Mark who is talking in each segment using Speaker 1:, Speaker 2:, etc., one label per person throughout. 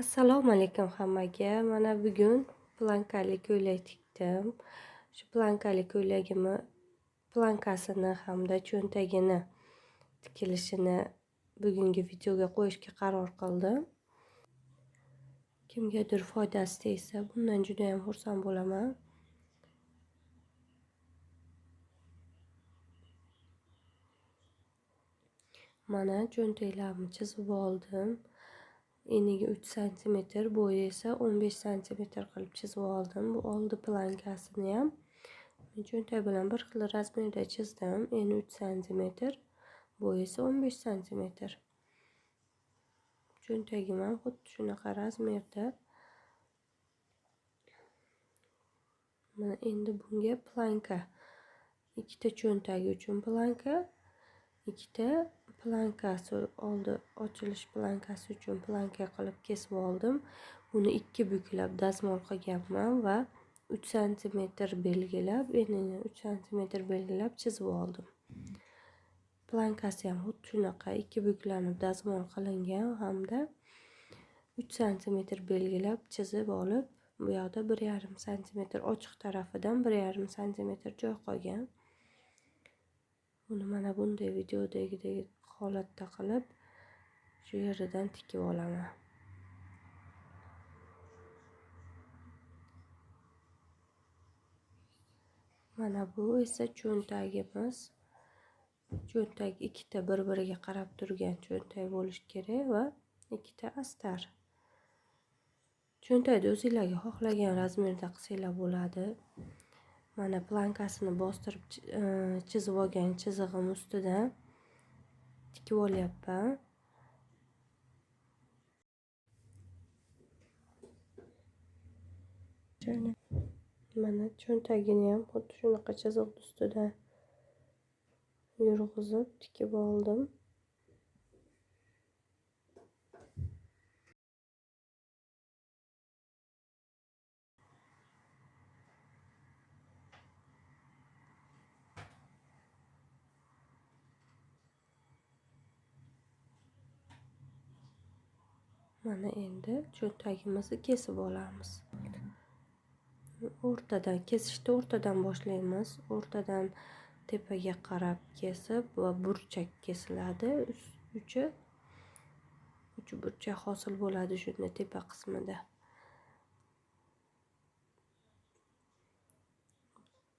Speaker 1: Assalomu alaykum hammaga. Mana bugun plankali ko'ylak tikdim. Shu plankali ko'ylagimni plankasini hamda cho'ntagini tikilishini bugungi videoga qo'yishga qaror qildim. Kimgadir foydasi tegsa, bundan juda ham xursand bo'laman. Mana cho'ntaklarni chizib oldim. Eniga uch santimetr bo'yi esa o'n besh santimetr qilib chizib oldim bu oldi plankasini ham cho'ntak bilan bir xil razmerda chizdim eni uch santimetr bo'yi esa o'n besh santimetr cho'ntagim ham xuddi shunaqa razmerda mana endi bunga planka. İkkita cho'ntagi uchun planka. İkkita plankasi oldi ochilish plankasi uchun planka qilib kesib oldim buni ikki buklab dazmol qilganman va uch santimetr belgilab enini uch santimetr belgilab chizib oldim plankasi ham xuddi shunaqa ikki buklanib dazmol qilingan hamda uch santimetr belgilab chizib olib bu yoqda bir yarim santimetr ochiq tarafidan bir yarim santimetr joy qolgan uni mana bunday videodagidek holatda qilib shu yeridan tikib olaman. Mana bu esa cho'ntagimiz. Cho'ntak ikkita bir biriga qarab turgan cho'ntak bo'lishi kerak va ikkita astar. Cho'ntakni o'zinglarga xohlagan razmerda qilsanglar bo'ladi. Mana plankasini bostirib e, chizib olgan chizig'im ustidan tikib olyapman mana cho'ntagini ham xuddi shunaqa chiziq ustidan yurg'izib tikib oldim mana endi cho'ntagimizni kesib olamiz o'rtadan kesishni o'rtadan boshlaymiz. O'rtadan tepaga qarab kesib va burchak kesiladi. Uchi uch burchak hosil bo'ladi shunda tepa qismida.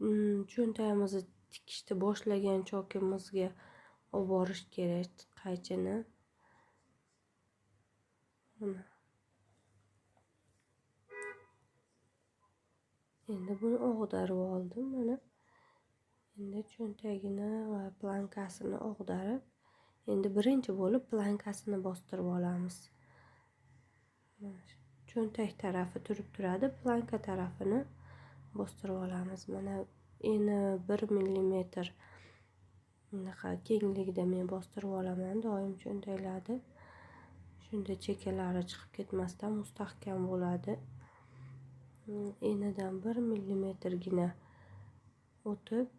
Speaker 1: Hmm, cho'ntagimizni tikishni boshlagan chokimizga olib borish kerak. Qaychini? Endi buni og'darib oldim mana. Endi cho'ntagini va plankasini og'darib endi birinchi bo'lib plankasini bostirib olamiz. Cho'ntak tarafi turib turadi planka tarafini bostirib olamiz. Mana eni bir millimetr bunaqa kengligida men bostirib olaman doim cho'ntaklarni shunda chekkalari chiqib ketmasdan mustahkam bo'ladi. Enidan bir millimetrgina o'tib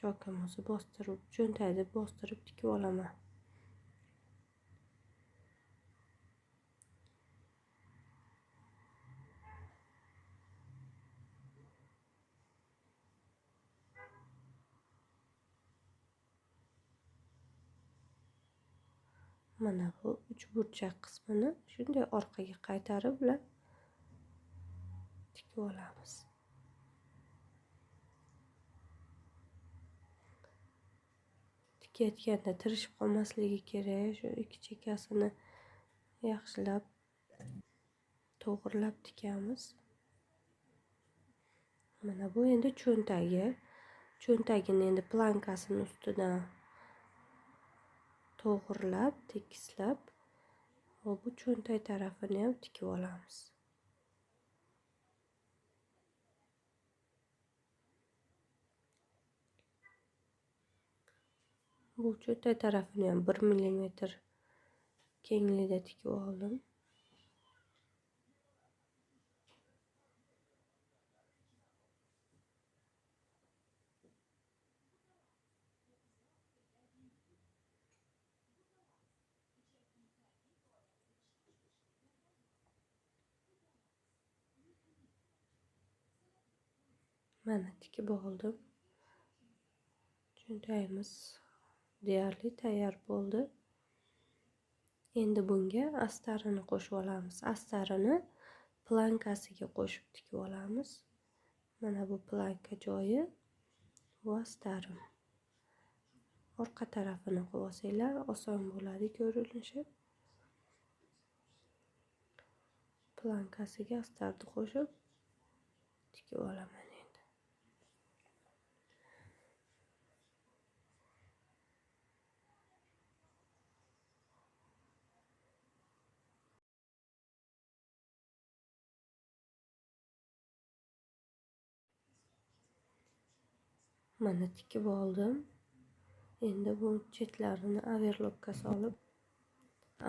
Speaker 1: chokimizni bostirib cho'ntakni bostirib tikib olaman. Mana bu uchburchak qismini shunday orqaga qaytarib bilan tikib olamiz. Tikayotganda tirishib qolmasligi kerak shu ikki chekkasini yaxshilab to'g'irlab tikamiz. Mana bu endi cho'ntagi cho'ntagini endi plankasini ustidan to'g'irlab tekislab va bu cho'ntak tarafini ham tikib olamiz. Bu cho'ntak tarafini ham bir millimetr kenglikda tikib oldim. Mana tikib oldim. Cho'ntagimiz deyarli tayyor bo'ldi. Endi bunga astarini qo'shib olamiz. Astarini plankasiga qo'shib tikib olamiz. Mana bu planka joyi. Bu astarim. Orqa tarafini qilib olsanglar oson bo'ladi ko'rinishi. Plankasiga astarni qo'shib tikib olaman endi mana tikib oldim. Endi bu chetlarini overlockka solib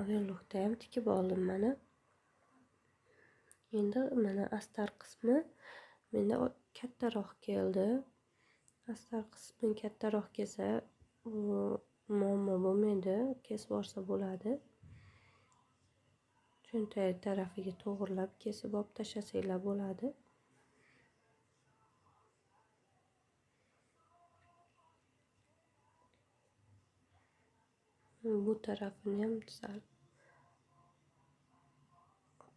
Speaker 1: overlockda ham tikib oldim mana. Endi mana astar qismi menda kattaroq keldi. Astar qismi kattaroq kelsa muammo bo'lmaydi kesib yuborsa bo'ladi. Cho'ntak tarafiga to'g'irlab kesib olib tashlasanglar bo'ladi. Bu tarafini ham sal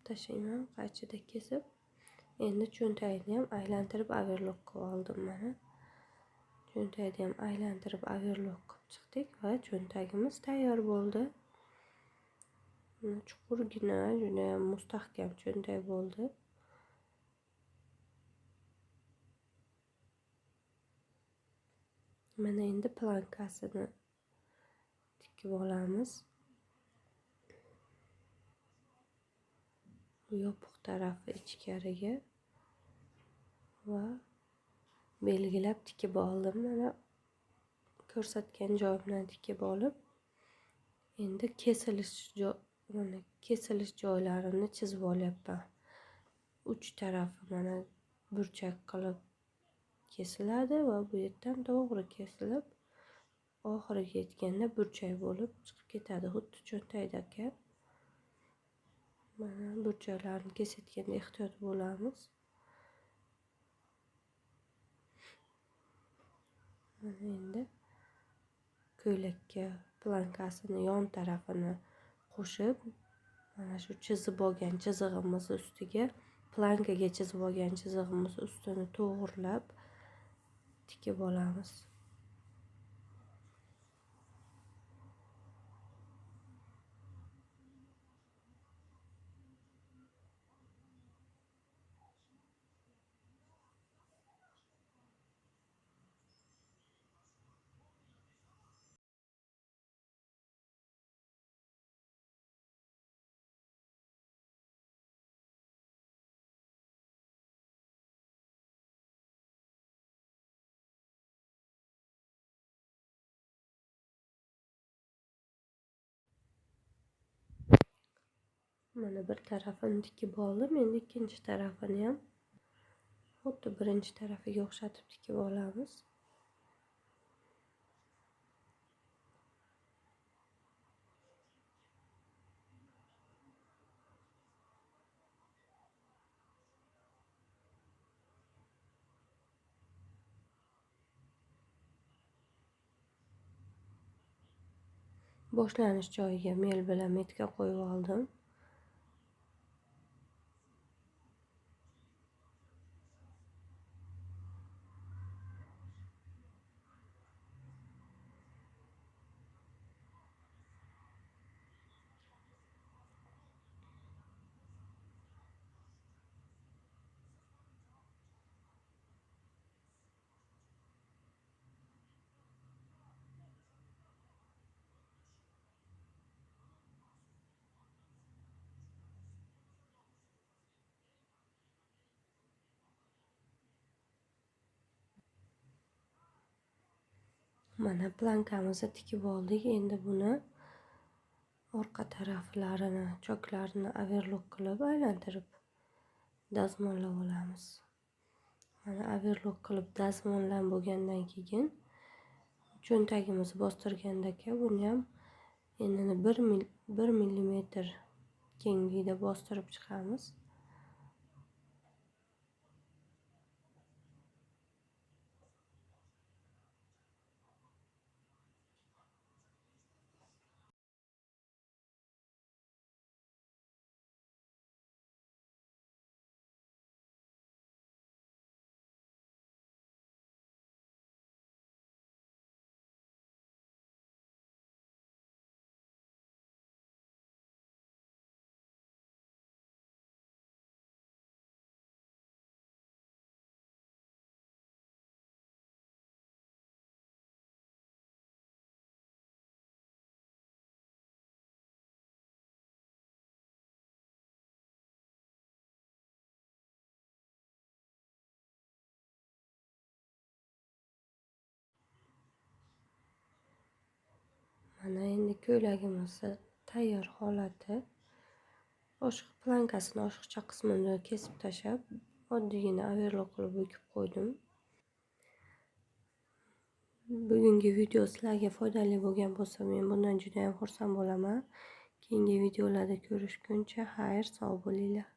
Speaker 1: tashlayman qaychida kesib endi cho'ntagini ham aylantirib overlock qilib oldim mana cho'ntagini ham aylantirib overlock qilib chiqdik va cho'ntagimiz tayyor bo'ldi chuqurgina judayam mustahkam cho'ntak bo'ldi mana endi plankasini tikib olamiz yopiq tarafi ichkariga va belgilab tikib oldim mana ko'rsatgan joyimdan tikib olib endi kesilish mana kesilish joylarini chizib olyapman uch tarafi mana burchak qilib kesiladi va bu yerdan to'g'ri kesilib oxiriga yetganda burchak bo'lib chiqib ketadi xuddi cho'ntakdagi mana burchaklarni kesayotganda ehtiyot bo'lamiz mana endi ko'ylakka plankasini yon tarafini qo'shib mana shu chizib olgan chizig'imiz ustiga plankaga chizib olgan chizig'imiz ustini to'g'irlab tikib olamiz mana bir tarafini tikib oldim endi ikkinchi tarafini ham xuddi birinchi tarafiga o'xshatib tikib olamiz. Boshlanish joyiga mel bilan metka qo'yib oldim. Mana plankamizni tikib oldik. Endi buni orqa taraflarini choklarini overlock qilib aylantirib dazmollab olamiz. Mana overlock qilib dazmollab bo'lgandan keyin cho'ntagimizni bostirganda buni ham enini bir mil bir millimetr kenglikda bostirib chiqamiz. Endi ko'ylagimizni tayyor holati oshiq plankasini oshiqcha qismini kesib tashlab oddiygina overlock qilib bukib qo'ydim. Bugungi video sizlarga foydali bo'lgan bo'lsa men bundan judayam xursand bo'laman. Keyingi videolarda ko'rishguncha xayr sog' bo'linglar.